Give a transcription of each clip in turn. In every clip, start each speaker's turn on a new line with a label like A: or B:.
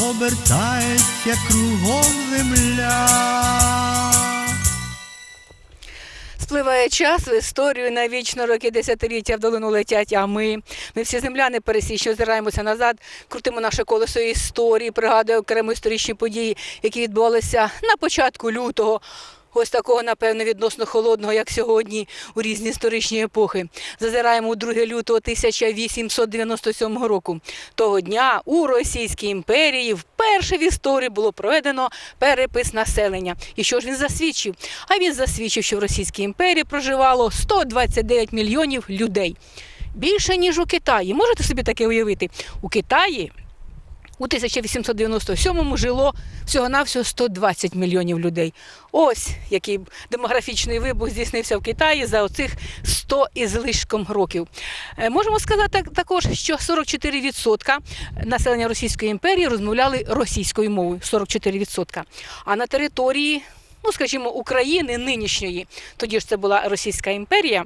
A: обертається кругом земля.
B: Спливає час в історію навічно роки десятиліття в долину летять. А ми, ми всі земляни пересічні, озираємося назад, крутимо наше колесо історії, пригадуємо окремо історичні події, які відбувалися на початку лютого. Ось такого, напевно, відносно холодного, як сьогодні, у різні історичні епохи. Зазираємо у 2 лютого 1897 року. Того дня у Російській імперії вперше в історії було проведено перепис населення. І що ж він засвідчив? А він засвідчив, що в Російській імперії проживало 129 мільйонів людей. Більше, ніж у Китаї. Можете собі таке уявити? У Китаї у 1897-му жило всього-навсього 120 мільйонів людей. Ось який демографічний вибух здійснився в Китаї за оцих 100 із лишком років. Е, Можемо сказати також, що 44% населення Російської імперії розмовляли російською мовою. 44%. А на території, ну скажімо, України нинішньої, тоді ж це була Російська імперія.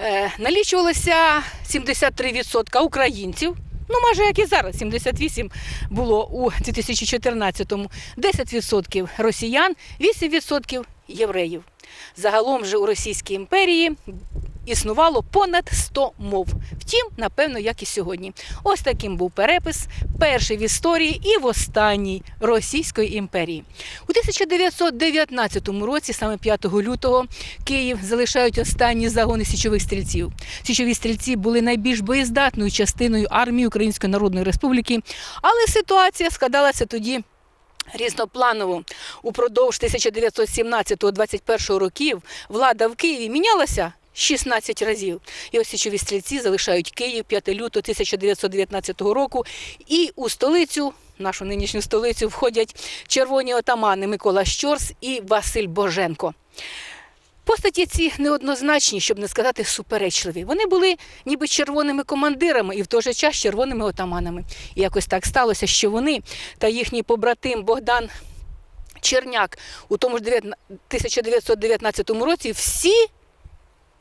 B: Е, налічувалося 73% українців. Ну, майже як і зараз, 78 було у 2014-му, 10% росіян, 8% євреїв. Загалом же у Російській імперії існувало понад 100 мов. Втім, напевно, як і сьогодні. Ось таким був перепис, перший в історії і в останній Російської імперії. У 1919 році, саме 5 лютого, Київ залишають останні загони січових стрільців. Січові стрільці були найбільш боєздатною частиною армії Української Народної Республіки, але ситуація складалася тоді. Різнопланово упродовж 1917-21 років влада в Києві мінялася 16 разів. І ось січові стрільці залишають Київ 5 лютого 1919 року. І у столицю, нашу нинішню столицю, входять червоні отамани Микола Щорс і Василь Боженко. Постаті ці неоднозначні, щоб не сказати суперечливі. Вони були ніби червоними командирами і в той же час червоними отаманами. І якось так сталося, що вони та їхній побратим Богдан Черняк у тому ж 19 1919 році всі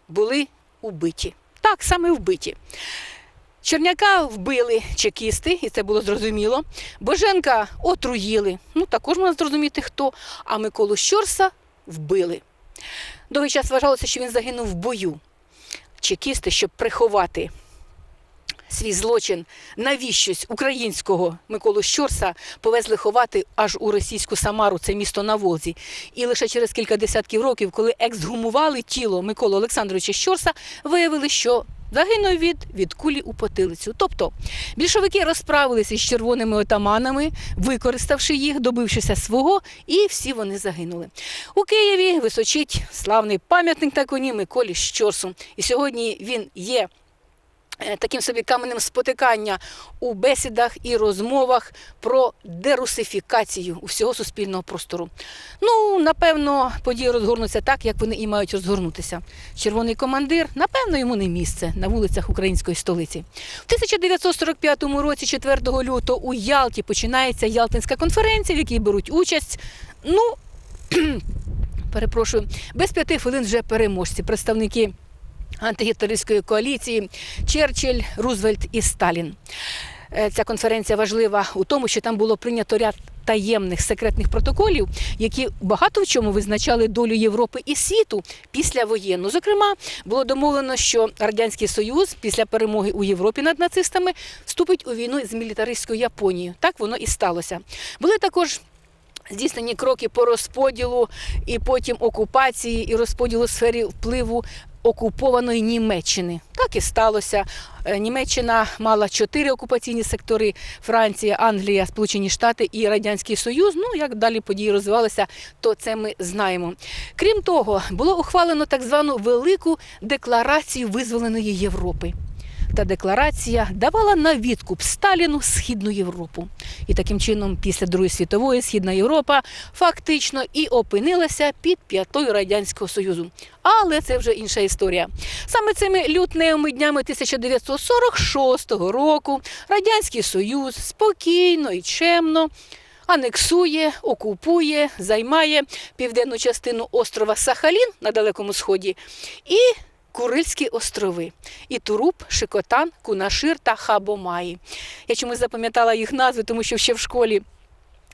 B: були убиті. Так, саме вбиті. Черняка вбили чекісти, і це було зрозуміло. Боженка отруїли. Ну, також можна зрозуміти хто. А Миколу Щорса вбили. Довгий час вважалося, що він загинув в бою. Чекісти, щоб приховати свій злочин, навіщось українського Миколу Щорса повезли ховати аж у російську Самару, це місто на Волзі. І лише через кілька десятків років, коли ексгумували тіло Миколи Олександровича Щорса, виявили, що загинув від, від кулі у потилицю. Тобто більшовики розправилися з червоними отаманами, використавши їх, добившися свого, і всі вони загинули. У Києві височить славний пам'ятник на коні Миколі Щорсу. І сьогодні він є таким собі каменем спотикання у бесідах і розмовах про дерусифікацію усього суспільного простору. Ну, напевно, події розгорнуться так, як вони і мають розгорнутися. Червоний командир, напевно, йому не місце на вулицях української столиці. В 1945 році, 4 лютого, у Ялті починається Ялтинська конференція, в якій беруть участь. Ну, перепрошую, без п'яти хвилин вже переможці, представники антигітлерівської коаліції Черчилль, Рузвельт і Сталін. Е, Ця конференція важлива у тому, що там було прийнято ряд таємних секретних протоколів, які багато в чому визначали долю Європи і світу після воєнну. Зокрема, було домовлено, що радянський союз після перемоги у Європі над нацистами вступить у війну з мілітаристською Японією. Так воно і сталося. Були також здійснені кроки по розподілу і потім окупації і розподілу сфері впливу окупованої Німеччини. Так і сталося. Е, Німеччина мала чотири окупаційні сектори: Франція, Англія, Сполучені Штати і Радянський Союз. Ну як далі події розвивалися, то це ми знаємо. Крім того, було ухвалено так звану велику декларацію визволеної Європи. Та декларація давала на відкуп Сталіну Східну Європу. І таким чином, після Другої світової Східна Європа фактично і опинилася під п'ятою Радянського Союзу. Але це вже інша історія. Саме цими лютневими днями 1946 року Радянський Союз спокійно і чемно анексує, окупує, займає південну частину острова Сахалін на Далекому Сході і Курильські острови. І Туруп, Шикотан, Кунашир та Хабомаї. Я чомусь запам'ятала їх назви, тому що ще в школі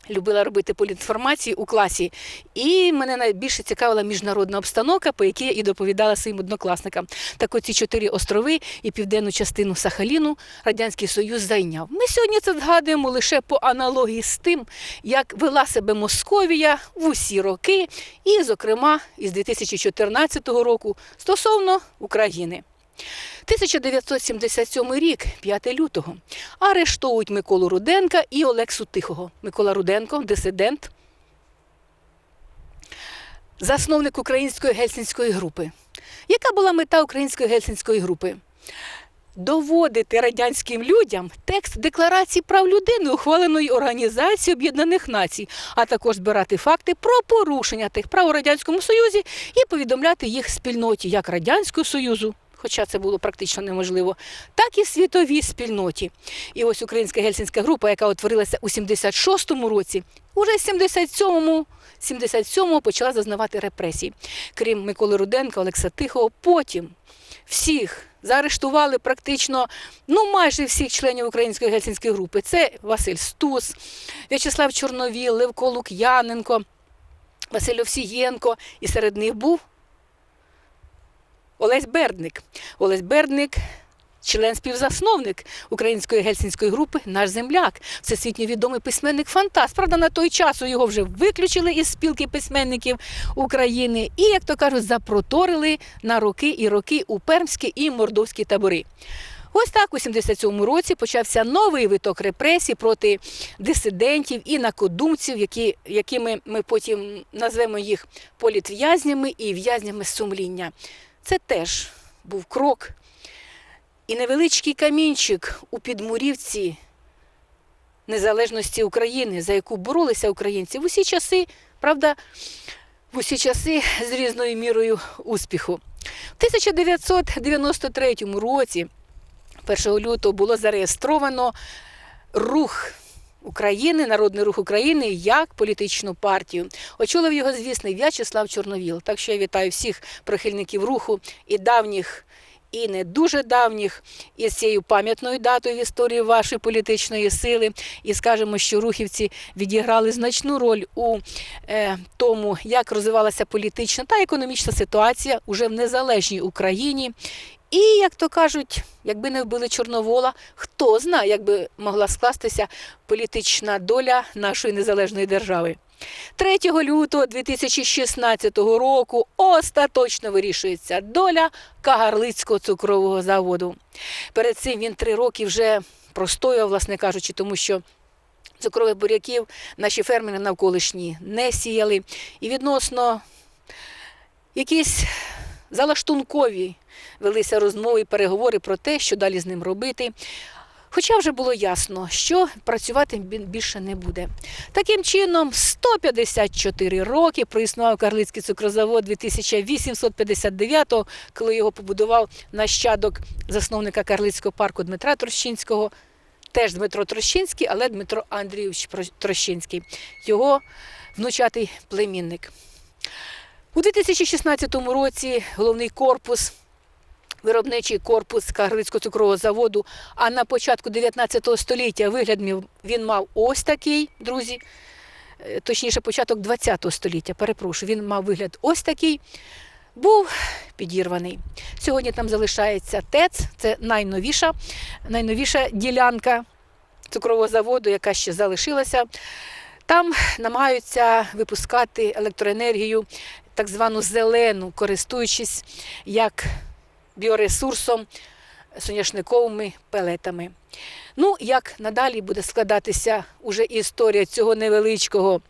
B: любила робити полінформацію у класі. І мене найбільше цікавила міжнародна обстановка, по якій я і доповідала своїм однокласникам. Так оці чотири острови і південну частину Сахаліну Радянський Союз зайняв. Ми сьогодні це згадуємо лише по аналогії з тим, як вела себе Московія в усі роки, і, зокрема, із 2014 року стосовно України. 1977 рік, 5 лютого, арештовують Миколу Руденка і Олексу Тихого. Микола Руденко, дисидент, засновник української гельсінської групи. Яка була мета української гельсінської групи? Доводити радянським людям текст декларації прав людини, ухваленої Організацією Об'єднаних Націй, а також збирати факти про порушення тих прав у Радянському Союзі і повідомляти їх спільноті як Радянського Союзу, хоча це було практично неможливо, так і світовій спільноті. І ось українська гельсінська група, яка утворилася у 76-му році, уже в 77-му 77-го почала зазнавати репресій. Крім Миколи Руденка, Олекса Тихого, потім всіх заарештували практично ну майже всіх членів української гельсінської групи. Це Василь Стус, В'ячеслав Чорновіл, Левко Лук'яненко, Василь Овсієнко. І серед них був Олесь Бердник. Олесь Бердник. Член співзасновник української гельсінської групи наш земляк, всесвітньо відомий письменник фантаст. Правда, на той час його вже виключили із спілки письменників України і, як то кажуть, запроторили на роки і роки у пермські і мордовські табори. Ось так у 77-му році почався новий виток репресій проти дисидентів і накодумців, які, якими ми потім назвемо їх політв'язнями і в'язнями сумління. Це теж був крок і невеличкий камінчик у підмурівці незалежності України, за яку боролися українці в усі часи, правда, в усі часи з різною мірою успіху. В 1993 році, 1 лютого, було зареєстровано рух. України, Народний рух України як політичну партію. Очолив його звісний В'ячеслав Чорновіл. Так що я вітаю всіх прихильників руху і давніх, і не дуже давніх, із цією пам'ятною датою в історії вашої політичної сили. І скажемо, що рухівці відіграли значну роль у е, тому, як розвивалася політична та економічна ситуація уже в незалежній Україні. І, як то кажуть, якби не вбили Чорновола, хто знає, як би могла скластися політична доля нашої незалежної держави. 3 лютого 2016 року остаточно вирішується доля Кагарлицького цукрового заводу. Перед цим він три роки вже простояв, власне кажучи, тому що цукрових буряків наші фермери навколишні не сіяли. І відносно якісь залаштункові велися розмови і переговори про те, що далі з ним робити. Хоча вже було ясно, що працювати більше не буде. Таким чином, 154 роки проіснував Карлицький цукрозавод 2859-го, коли його побудував нащадок засновника Карлицького парку Дмитра Трощинського, теж Дмитро Трощинський, але Дмитро Андрійович Трощинський, його внучатий племінник. У 2016 році головний корпус виробничий корпус Кагарлицького цукрового заводу. А на початку 19 століття вигляд він мав ось такий, друзі. Е, Точніше, початок 20 століття, перепрошую, він мав вигляд ось такий. Був підірваний. Сьогодні там залишається ТЕЦ, це найновіша, найновіша ділянка цукрового заводу, яка ще залишилася. Там намагаються випускати електроенергію, так звану зелену, користуючись як біоресурсом, соняшниковими пелетами. Ну, як надалі буде складатися уже історія цього невеличкого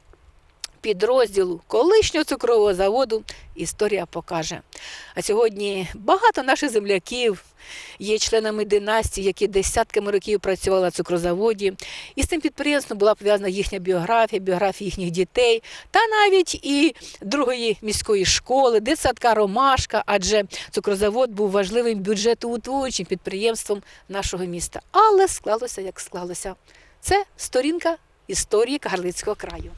B: підрозділу колишнього цукрового заводу історія покаже. А сьогодні багато наших земляків є членами династії, які десятками років працювали на цукрозаводі. І з цим підприємством була пов'язана їхня біографія, біографія їхніх дітей, та навіть і другої міської школи, дитсадка Ромашка, адже цукрозавод був важливим бюджетоутворюючим підприємством нашого міста. Але склалося як склалося. Це сторінка історії Кагарлицького краю.